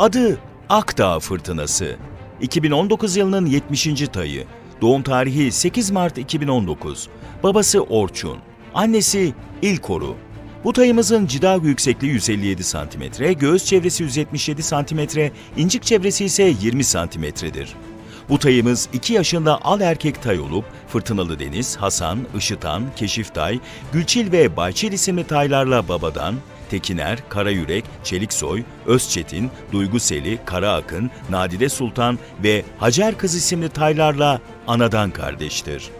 Adı Akdağ Fırtınası. 2019 yılının 70. tayı. Doğum tarihi 8 Mart 2019. Babası Orçun. Annesi İlkoru. Bu tayımızın cidav yüksekliği 157 cm, göğüs çevresi 177 cm, incik çevresi ise 20 cm'dir. Bu tayımız 2 yaşında al erkek tay olup Fırtınalı Deniz, Hasan, Işıtan, Keşiftay, Gülçil ve Bayçil isimli taylarla babadan, Tekiner, Karayürek, Çeliksoy, Özçetin, Duyguseli, Karaakın, Nadide Sultan ve Hacer Kız isimli taylarla anadan kardeştir.